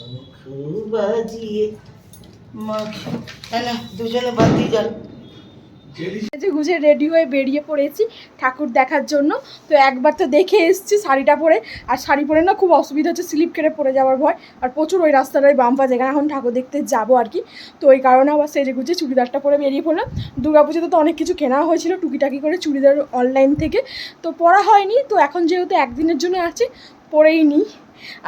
শঙ্খ বাজিয়ে মাখি। হ্যাঁ না দুজনে বাতি জ্বাল গুজে রেডি হয়ে বেরিয়ে পড়েছি ঠাকুর দেখার জন্য। তো একবার তো দেখে এসেছি শাড়িটা পরে। আর শাড়ি পরে না খুব অসুবিধা হচ্ছে স্লিপ কেটে পড়ে যাওয়ার ভয়। আর প্রচুর ওই রাস্তাটায় বাম্পা যেখানে এখন ঠাকুর দেখতে যাব আর কি। তো ওই কারণে আবার সেজে গুজে চুড়িদারটা পরে বেরিয়ে পড়লাম। দুর্গা পুজোতে তো অনেক কিছু কেনা হয়েছিল টুকিটাকি করে চুড়িদার অনলাইন থেকে। তো পরা হয়নি তো এখন যেহেতু একদিনের জন্য আছে পরেই নিই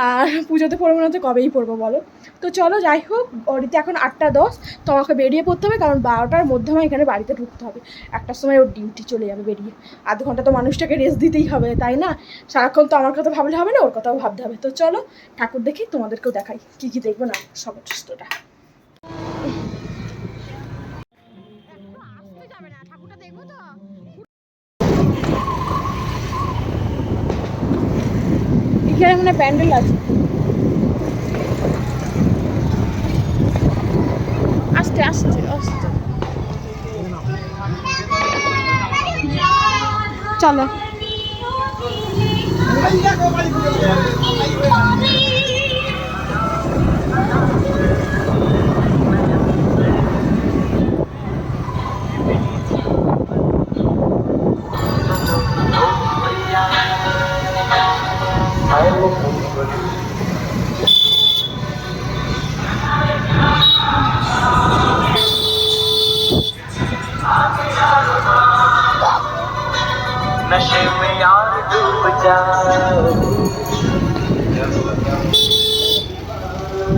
আর পুজোতে পড়ব না তো কবেই পড়ব বলো? তো চলো যাই হোক ওরিতে এখন আটটা দশ তো আমাকে বেরিয়ে পড়তে হবে কারণ বারোটার মধ্যে আমার এখানে বাড়িতে ঢুকতে হবে। একটার সময় ওর ডিউটি চলে যাবে বেরিয়ে। আধ ঘণ্টা তো মানুষটাকে রেস্ট দিতেই হবে, তাই না? সারাক্ষণ তো আমার কথা ভাবলে হবে না, ওর কথাও ভাবতে হবে। তো চলো, ঠাকুর দেখি তোমাদেরকেও দেখাই, কী কী দেখব না সমস্তটা এখানে মানে প্যান্ডেল আছে। আস্তে আস্তে আস্তে চলো। नशे में यार डूब जाओ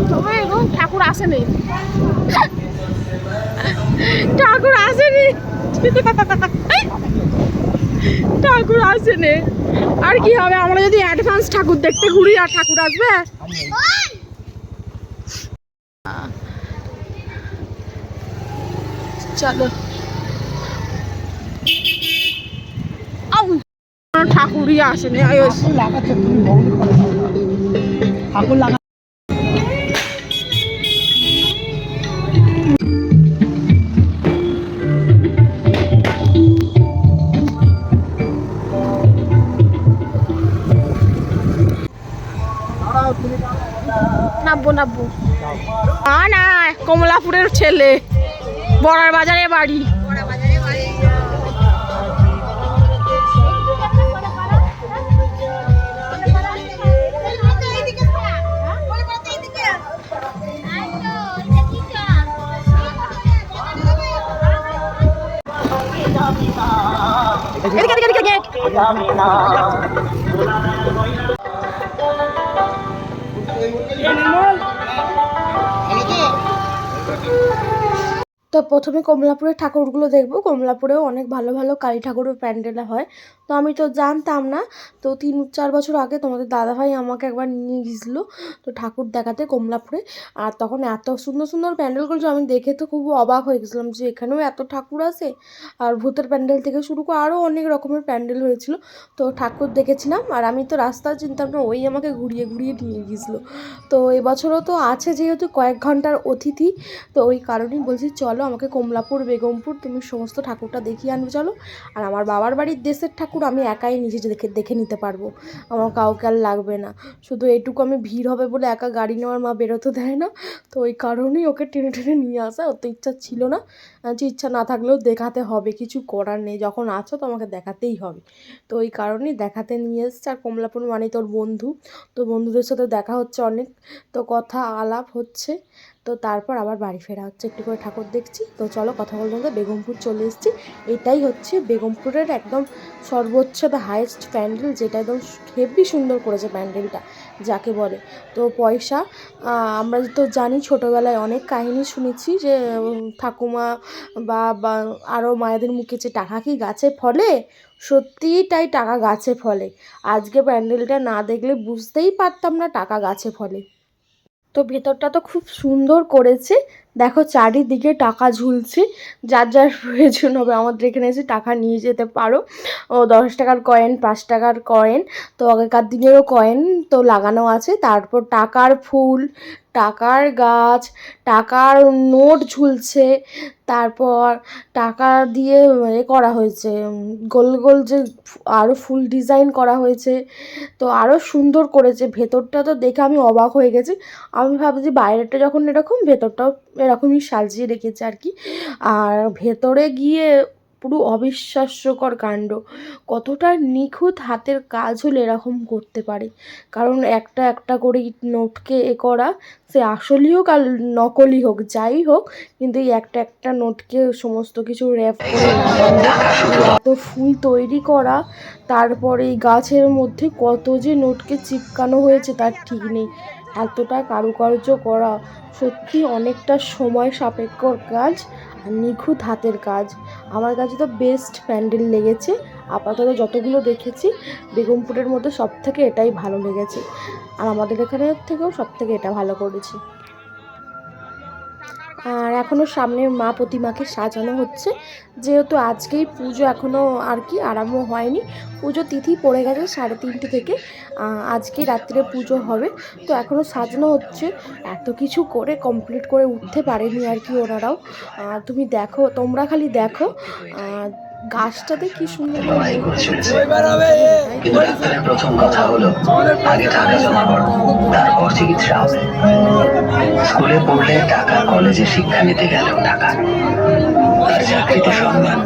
তবে গো ঠাকুর আসেনি ঠাকুর আসেনি ঠাকুর আসেনি আর কি হবে আমরা যদি অ্যাডভান্স ঠাকুর দেখতে ঘুরি আর ঠাকুর আসবে চলো ঠাকুরই আসেনি আয়ুষ নাববো নাববো না না কমলাপুরের ছেলে বড়ার বাজারে বাড়ি। তো প্রথমে কমলাপুরের ঠাকুরগুলো দেখব। কমলাপুরেও অনেক ভালো ভালো কালী ঠাকুরের প্যান্ডেল হয়। তো আমি তো জানতাম না। তো তিন, চার বছর আগে তোমাদের দাদাভাই আমাকে একবার নিয়ে গেছিল তো ঠাকুর দেখাতে কমলাপুরে। আর তখন এত সুন্দর সুন্দর প্যান্ডেল করেছিল, আমি দেখে তো খুব অবাক হয়ে গেছিলাম যে এখানেও এত ঠাকুর আছে। আর ভূতের প্যান্ডেল থেকে শুরু করে আরও অনেক রকমের প্যান্ডেল হয়েছিল, তো ঠাকুর দেখেছিলাম। আর আমি তো রাস্তা চিনতাম না, ওই আমাকে ঘুরিয়ে ঘুরিয়ে নিয়ে গেছিল তো এবছরও তো আছে যেহেতু কয়েক ঘণ্টার অতিথি, তো ওই কারণেই বলছি, চলো আমাকে কমলাপুর, বেগমপুর, তুমি সমস্ত ঠাকুরটা দেখিয়ে আনবে, চলো। আর আমার বাবার বাড়ির দেশের ঠাকুর আমি একাই নিজে দেখে দেখে নিতে পারব। আমার কাউকে আর লাগবে না। শুধু এইটুকু আমি ভিড় হবে বলে একা গাড়ি নেওয়ার মা বেরোতে দেয় না। তো ওই কারণেই ওকে টেনে টেনে নিয়ে আসা। অত ইচ্ছা ছিল না। যে ইচ্ছা না থাকলেও দেখাতে হবে। কিছু করার নেই। যখন আছো তো আমাকে দেখাতেই হবে। তো ওই কারণেই দেখাতে নিয়ে এসছে। আর কমলাপুর মানে তোর বন্ধু। তো বন্ধুদের সাথে দেখা হচ্ছে অনেক। তো কথা আলাপ হচ্ছে। তো তারপর আবার বাড়ি ফেরা হচ্ছে। একটু করে ঠাকুর দেখছি। তো চলো কথা বলতে বলতে বেগমপুর চলে এসেছি। এটাই হচ্ছে বেগমপুরের একদম সর্বোচ্চ দ্য হায়েস্ট প্যান্ডেল, যেটা একদম হেভি সুন্দর করেছে প্যান্ডেলটা, যাকে বলে। তো পয়সা আমরা তো জানি ছোটোবেলায় অনেক কাহিনী শুনেছি যে ঠাকুমা বা বা আরও মায়েদের মুখে যে টাকা কি গাছে ফলে, সত্যিই তাই টাকা গাছে ফলে। আজকে প্যান্ডেলটা না দেখলে বুঝতেই পারতাম না টাকা গাছে ফলে। তো ভেতরটা তো খুব সুন্দর করেছে। দেখো চারিদিকে টাকা ঝুলছে, যার যার প্রয়োজন হবে, আমাদের এখানে এসে টাকা নিয়ে যেতে পারো। ও দশ টাকার কয়েন পাঁচ টাকার কয়েন তো আগেকার দিনেরও কয়েন তো লাগানো আছে। তারপর টাকার ফুল, টাকার গাছ, টাকার নোট ঝুলছে, তারপর টাকা দিয়ে এ করা হয়েছে গোল গোল যে আরও ফুল ডিজাইন করা হয়েছে, তো আরও সুন্দর করেছে। ভেতরটা তো দেখে আমি অবাক হয়ে গেছি। আমি ভাবছি বাইরেটা যখন এরকম, ভেতরটাও এরকমই সাজিয়ে রেখেছে আর কি। আর ভেতরে গিয়ে পুরো অবিশ্বাস্যকর কাণ্ড। কতটা নিখুঁত হাতের কাজ হলে এরকম করতে পারে। কারণ একটা একটা করে নোটকে এ করা, সে আসলই হোক আর নকলই হোক, যাই হোক, কিন্তু এই একটা একটা নোটকে সমস্ত কিছু র্যাপ করে এত ফুল তৈরি করা, তারপরে এই গাছের মধ্যে কত যে নোটকে চিপকানো হয়েছে তার ঠিক নেই। এতটা কারুকার্য করা সত্যি অনেকটা সময় সাপেক্ষর কাজ আর নিখুঁত হাতের কাজ। আমার কাছে তো বেস্ট প্যান্ডেল লেগেছে। আপাতত যতগুলো দেখেছি বেগমপুরের মধ্যে সব থেকে এটাই ভালো লেগেছে। আর আমাদের এখানের থেকেও সব থেকে এটা ভালো করেছে। আর এখনও সামনে মা প্রতিমাকে সাজানো হচ্ছে। যেহেতু আজকেই পুজো এখনও আর কি আরম্ভ হয়নি, পুজো তিথি পড়ে গেছে সাড়ে তিনটে থেকে। আজকে রাত্রে পুজো হবে, তো এখনও সাজানো হচ্ছে। এত কিছু করে কমপ্লিট করে উঠতে পারেনি আর কি ওনারাও। তুমি দেখো, তোমরা খালি দেখো। গাছটাতে কি সুন্দর কিন্তু ডাক্তারের প্রথম কথা হলো আগে টাকা জমা করো তারপর চিকিৎসা হবে। স্কুলে পড়লে টাকা কলেজে শিক্ষা নিতে গেলেও টাকা আর চাকরিতে সম্মান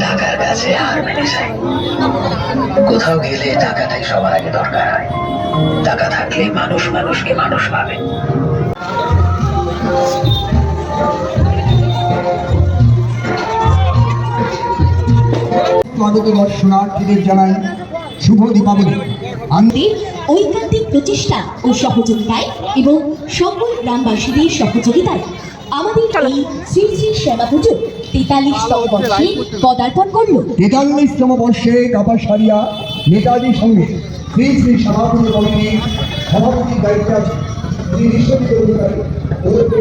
টাকার কাছে হার মেনে যায়। কোথাও গেলে টাকাটাই সবার আগে দরকার হয়। টাকা থাকলেই মানুষ মানুষকে মানুষ পাবে তোমাদেরকে দর্শনার্থীদের জানাই শুভ দীপাবলি। আমি ঐকান্তিক প্রচেষ্টা ও সহযোগিতায় এবং সকল গ্রামবাসীদের সহযোগিতায় আমাদের এই শ্রী শ্রী শ্যামা পুজো তেতাল্লিশতম বর্ষে পদার্পণ করল। তেতাল্লিশতম বর্ষে কাপাসারিয়া নেতাজির সঙ্গে শ্রী শ্রী সভাপতি কমিটির সভাপতির দায়িত্বে আছে। শ্রী বিশ্বজিৎ অধিকারী ওরফে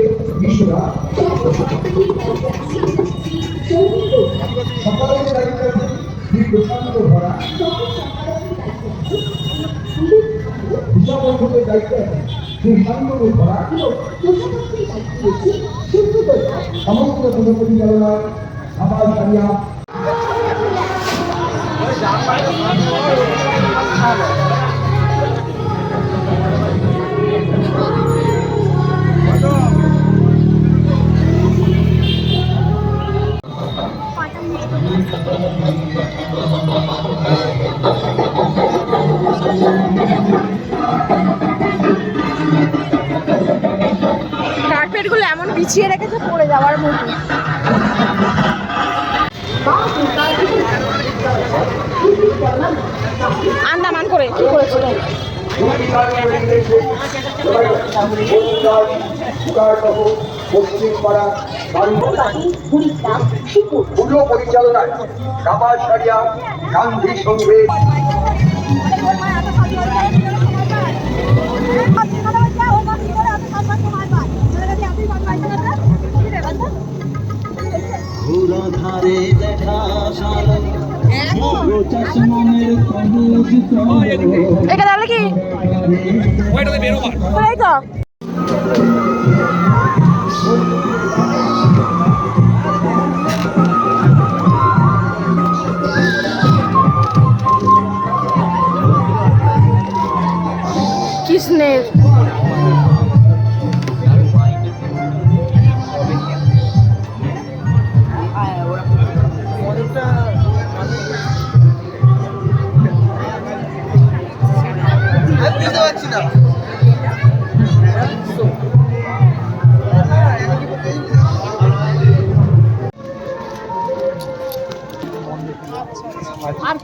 সকালের দায়িত্বে প্রশান্ত ভরা হিসাবরক্ষকের দায়িত্বে আছে শ্রী শান্তনু ভরা সমগ্র পুজো পরিচালনায় কাপাসারিয়া যাওয়ার মতো। আন্দামান করে কি করেছিল পুজো পরিচালনায় কাপাসারিয়া গান্ধী সংঘে ঘোরাধারে দেখা সালো এটা তাহলে কি? ওই তো?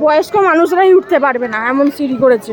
বয়স্ক মানুষরাই উঠতে পারবে না এমন সিঁড়ি করেছে।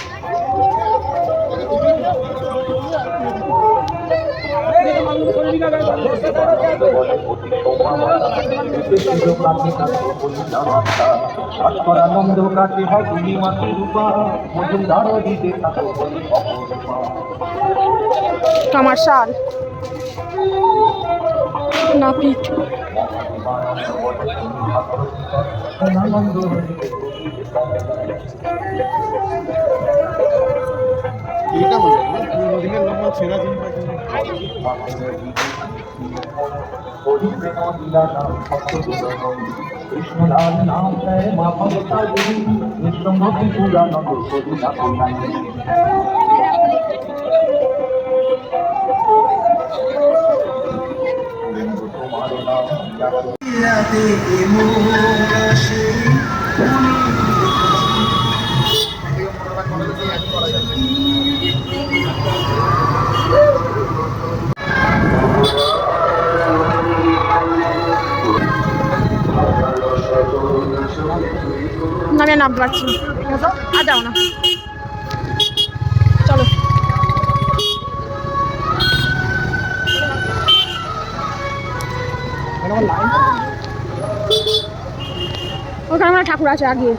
আনন্দ কাছে হয় তুমি মাসে রূপা মজুমদার দিতে থাকো কামারশাল নাপিত আনন্দ কৃষ্ণলাল নাম দেয় মা ভগতা দেবী কৃষ্ণমতি পুরানন্দ কবিতা কল্যাণী তোমার নাম জাগো না আমি আর নামতে পারছি না আর যাও না। চলো। ওখানে আমার ঠাকুর আছে আগে।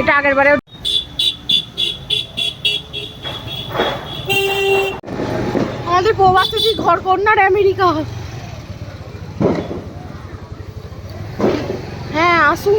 এটা আগের বারে আমাদের প্রবাসী ঘর কন্যার আমেরিকা। হ্যাঁ আসুন।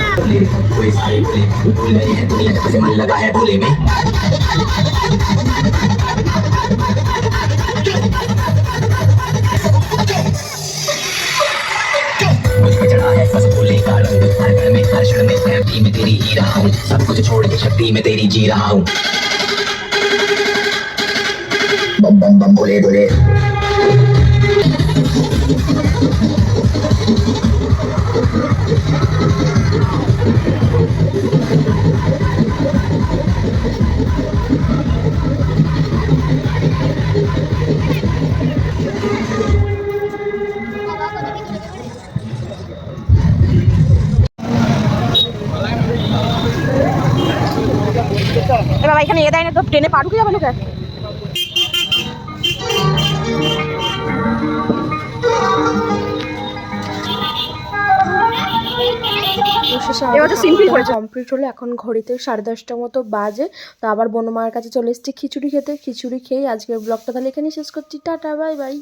बोले कोई सारे बोले भूल नहीं है दुनिया जब से मन लगा है बोले में में तेरी ही रहा हूँ सब कुछ छोड़ के शक्ति में तेरी जी रहा हूँ बम बम बम बोले बोले Thank you. এখানে এ দেয় না তো ট্রেনে পাঠুকে যাবে। হলো এখন ঘড়িতে সাড়ে দশটা মতো বাজে। তো আবার বনমায়ের কাছে চলে এসেছি খিচুড়ি খেতে। খিচুড়ি খেয়ে আজকের ব্লগটা তাহলে এখানে শেষ করছি। Tata, bye bye.